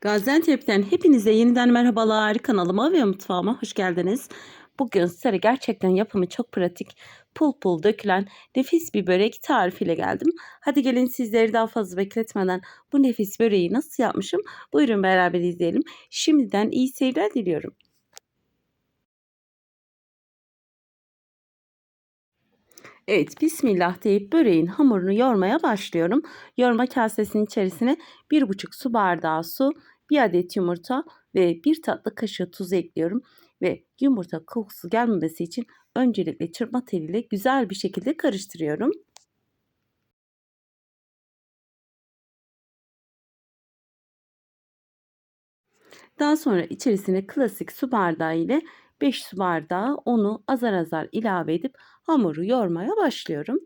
Gaziantep'ten hepinize yeniden merhabalar. Kanalıma ve mutfağıma hoş geldiniz. Bugün size gerçekten yapımı çok pratik, pul pul dökülen nefis bir börek tarifiyle geldim. Hadi gelin sizleri daha fazla bekletmeden bu nefis böreği nasıl yapmışım? Buyurun beraber izleyelim. Şimdiden iyi seyirler diliyorum. Evet, bismillah deyip böreğin hamurunu yoğurmaya başlıyorum. Yoğurma kasesinin içerisine 1,5 su bardağı su, 1 adet yumurta ve 1 tatlı kaşığı tuz ekliyorum. Ve yumurta kokusu gelmemesi için öncelikle çırpma teliyle güzel bir şekilde karıştırıyorum. Daha sonra içerisine klasik su bardağı ile 5 su bardağı unu azar azar ilave edip hamuru yoğurmaya başlıyorum.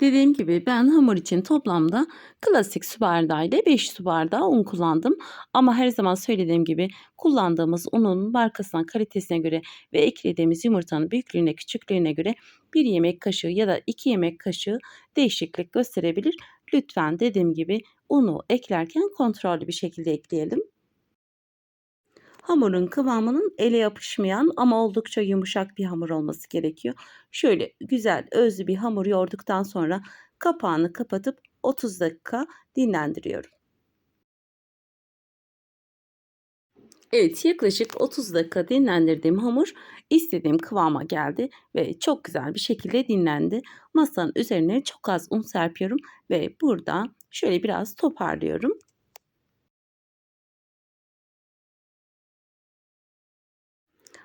Dediğim gibi ben hamur için toplamda klasik su bardağı ile 5 su bardağı un kullandım. Ama her zaman söylediğim gibi kullandığımız unun markasına, kalitesine göre ve eklediğimiz yumurtanın büyüklüğüne, küçüklüğüne göre 1 yemek kaşığı ya da 2 yemek kaşığı değişiklik gösterebilir. Lütfen dediğim gibi unu eklerken kontrollü bir şekilde ekleyelim. Hamurun kıvamının ele yapışmayan ama oldukça yumuşak bir hamur olması gerekiyor. Şöyle güzel özlü bir hamur yoğurduktan sonra kapağını kapatıp 30 dakika dinlendiriyorum. Evet yaklaşık 30 dakika dinlendirdiğim hamur istediğim kıvama geldi ve çok güzel bir şekilde dinlendi. Masanın üzerine çok az un serpiyorum ve burada şöyle biraz toparlıyorum.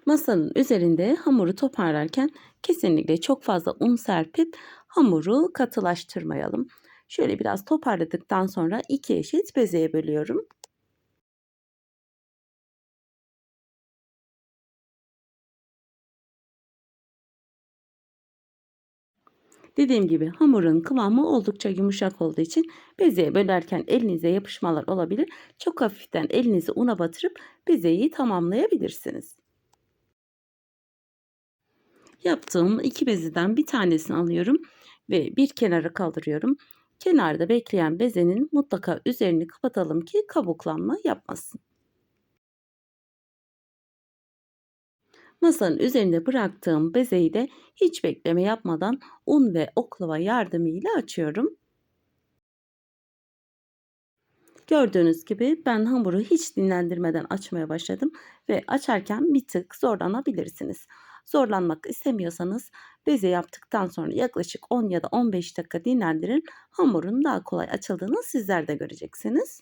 Masanın üzerinde hamuru toparlarken kesinlikle çok fazla un serpip hamuru katılaştırmayalım. Şöyle biraz toparladıktan sonra iki eşit bezeye bölüyorum. Dediğim gibi hamurun kıvamı oldukça yumuşak olduğu için bezeye bölerken elinize yapışmalar olabilir. Çok hafiften elinizi una batırıp bezeyi tamamlayabilirsiniz. Yaptığım iki beziden bir tanesini alıyorum ve bir kenara kaldırıyorum. Kenarda bekleyen bezenin mutlaka üzerini kapatalım ki kabuklanma yapmasın. Masanın üzerinde bıraktığım bezeyi de hiç bekleme yapmadan un ve oklava yardımıyla açıyorum. Gördüğünüz gibi ben hamuru hiç dinlendirmeden açmaya başladım ve açarken bir tık zorlanabilirsiniz. Zorlanmak istemiyorsanız beze yaptıktan sonra yaklaşık 10 ya da 15 dakika dinlendirin. Hamurun daha kolay açıldığını sizler de göreceksiniz.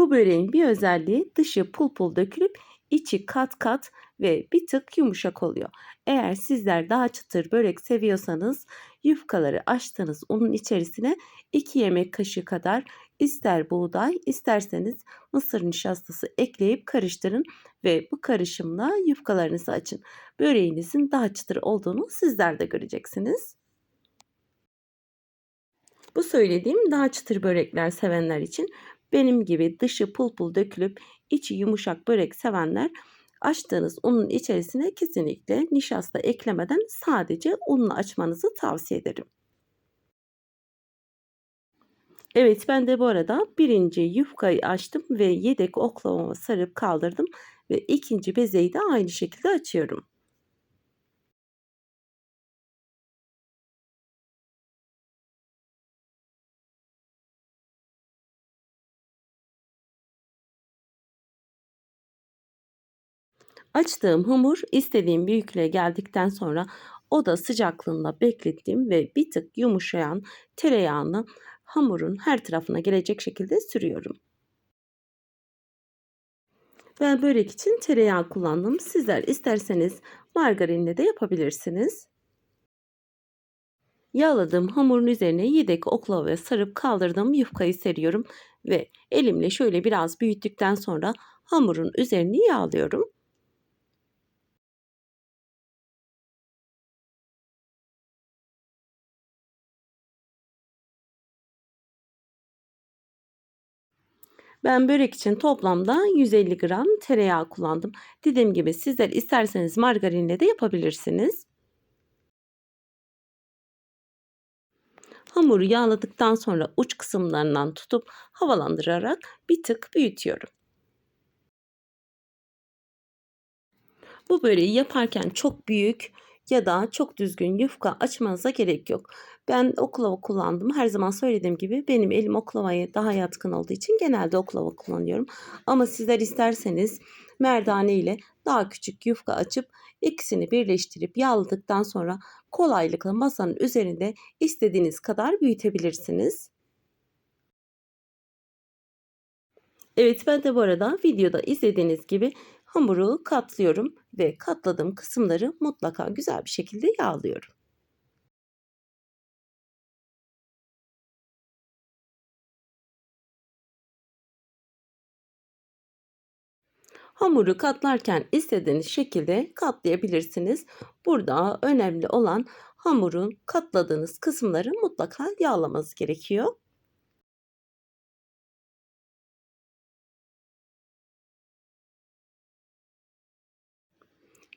Bu böreğin bir özelliği dışı pul pul dökülüp içi kat kat ve bir tık yumuşak oluyor. Eğer sizler daha çıtır börek seviyorsanız yufkaları açtığınız unun içerisine 2 yemek kaşığı kadar ister buğday isterseniz mısır nişastası ekleyip karıştırın ve bu karışımla yufkalarınızı açın. Böreğinizin daha çıtır olduğunu sizler de göreceksiniz. Bu söylediğim daha çıtır börekler sevenler için benim gibi dışı pul pul dökülüp içi yumuşak börek sevenler açtığınız unun içerisine kesinlikle nişasta eklemeden sadece unla açmanızı tavsiye ederim. Evet ben de bu arada birinci yufkayı açtım ve yedek oklavama sarıp kaldırdım ve ikinci bezeyi de aynı şekilde açıyorum. Açtığım hamur istediğim büyüklüğe geldikten sonra oda sıcaklığında beklettiğim ve bir tık yumuşayan tereyağını hamurun her tarafına gelecek şekilde sürüyorum. Ben börek için tereyağı kullandım. Sizler isterseniz margarinle de yapabilirsiniz. Yağladığım hamurun üzerine yedek oklava sarıp kaldırdığım yufkayı seriyorum ve elimle şöyle biraz büyüttükten sonra hamurun üzerini yağlıyorum. Ben börek için toplamda 150 gram tereyağı kullandım. Dediğim gibi sizler isterseniz margarinle de yapabilirsiniz. Hamuru yağladıktan sonra uç kısımlarından tutup havalandırarak bir tık büyütüyorum. Bu böreği yaparken çok büyük ya da çok düzgün yufka açmanıza gerek yok. Ben oklava kullandım. Her zaman söylediğim gibi benim elim oklavaya daha yatkın olduğu için genelde oklava kullanıyorum. Ama sizler isterseniz merdane ile daha küçük yufka açıp ikisini birleştirip yağladıktan sonra kolaylıkla masanın üzerinde istediğiniz kadar büyütebilirsiniz. Evet ben de bu arada videoda izlediğiniz gibi hamuru katlıyorum ve katladığım kısımları mutlaka güzel bir şekilde yağlıyorum. Hamuru katlarken istediğiniz şekilde katlayabilirsiniz. Burada önemli olan hamurun katladığınız kısımları mutlaka yağlamanız gerekiyor.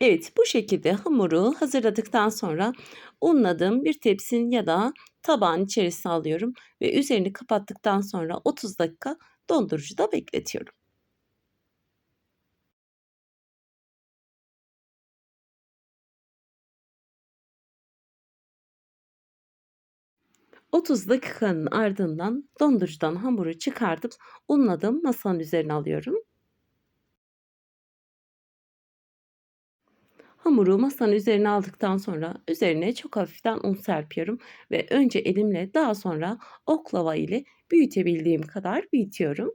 Evet bu şekilde hamuru hazırladıktan sonra unladığım bir tepsin ya da tabağın içerisine alıyorum ve üzerini kapattıktan sonra 30 dakika dondurucuda bekletiyorum. 30 dakikanın ardından dondurucudan hamuru çıkartıp unladım masanın üzerine alıyorum. Hamuru masanın üzerine aldıktan sonra üzerine çok hafiften un serpiyorum ve önce elimle daha sonra oklava ile büyütebildiğim kadar büyütüyorum.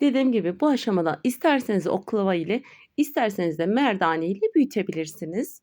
Dediğim gibi bu aşamada isterseniz oklava ile isterseniz de merdane ile büyütebilirsiniz.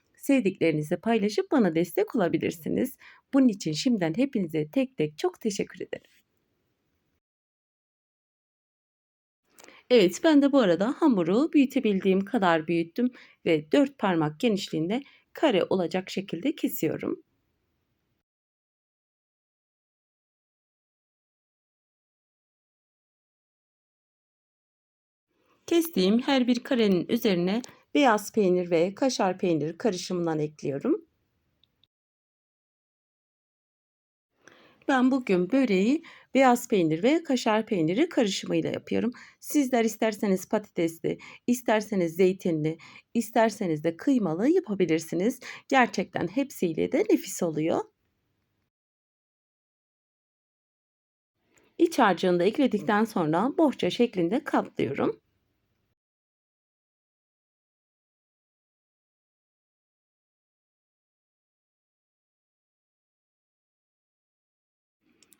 sevdiklerinizle paylaşıp bana destek olabilirsiniz. Bunun için şimdiden hepinize tek tek çok teşekkür ederim. Evet ben de bu arada hamuru büyütebildiğim kadar büyüttüm ve 4 parmak genişliğinde kare olacak şekilde kesiyorum. Kestiğim her bir karenin üzerine beyaz peynir ve kaşar peynir karışımından ekliyorum. Ben bugün böreği beyaz peynir ve kaşar peyniri karışımıyla yapıyorum. Sizler isterseniz patatesli, isterseniz zeytinli, isterseniz de kıymalı yapabilirsiniz. Gerçekten hepsiyle de nefis oluyor. İç harcını da ekledikten sonra bohça şeklinde katlıyorum.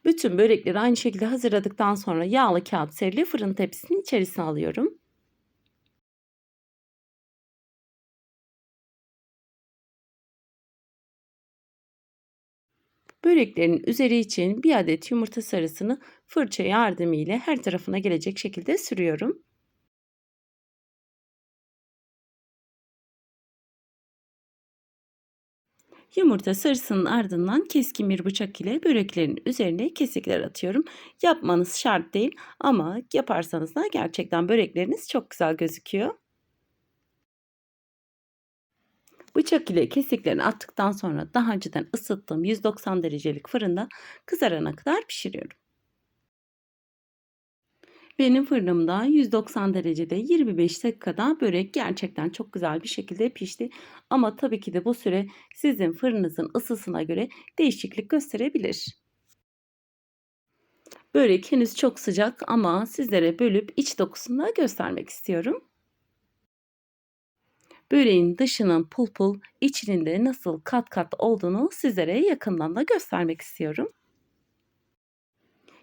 Bütün börekleri aynı şekilde hazırladıktan sonra yağlı kağıt serili fırın tepsisinin içerisine alıyorum. Böreklerin üzeri için bir adet yumurta sarısını fırça yardımıyla her tarafına gelecek şekilde sürüyorum. Yumurta sarısının ardından keskin bir bıçak ile böreklerin üzerine kesikler atıyorum. Yapmanız şart değil ama yaparsanız da gerçekten börekleriniz çok güzel gözüküyor. Bıçak ile kesiklerini attıktan sonra daha önceden ısıttığım 190 derecelik fırında kızarana kadar pişiriyorum. Benim fırınımda 190 derecede 25 dakikada börek gerçekten çok güzel bir şekilde pişti. Ama tabii ki de bu süre sizin fırınınızın ısısına göre değişiklik gösterebilir. Börek henüz çok sıcak ama sizlere bölüp iç dokusunu göstermek istiyorum. böreğin dışının pul pul, içinin de nasıl kat kat olduğunu sizlere yakından da göstermek istiyorum.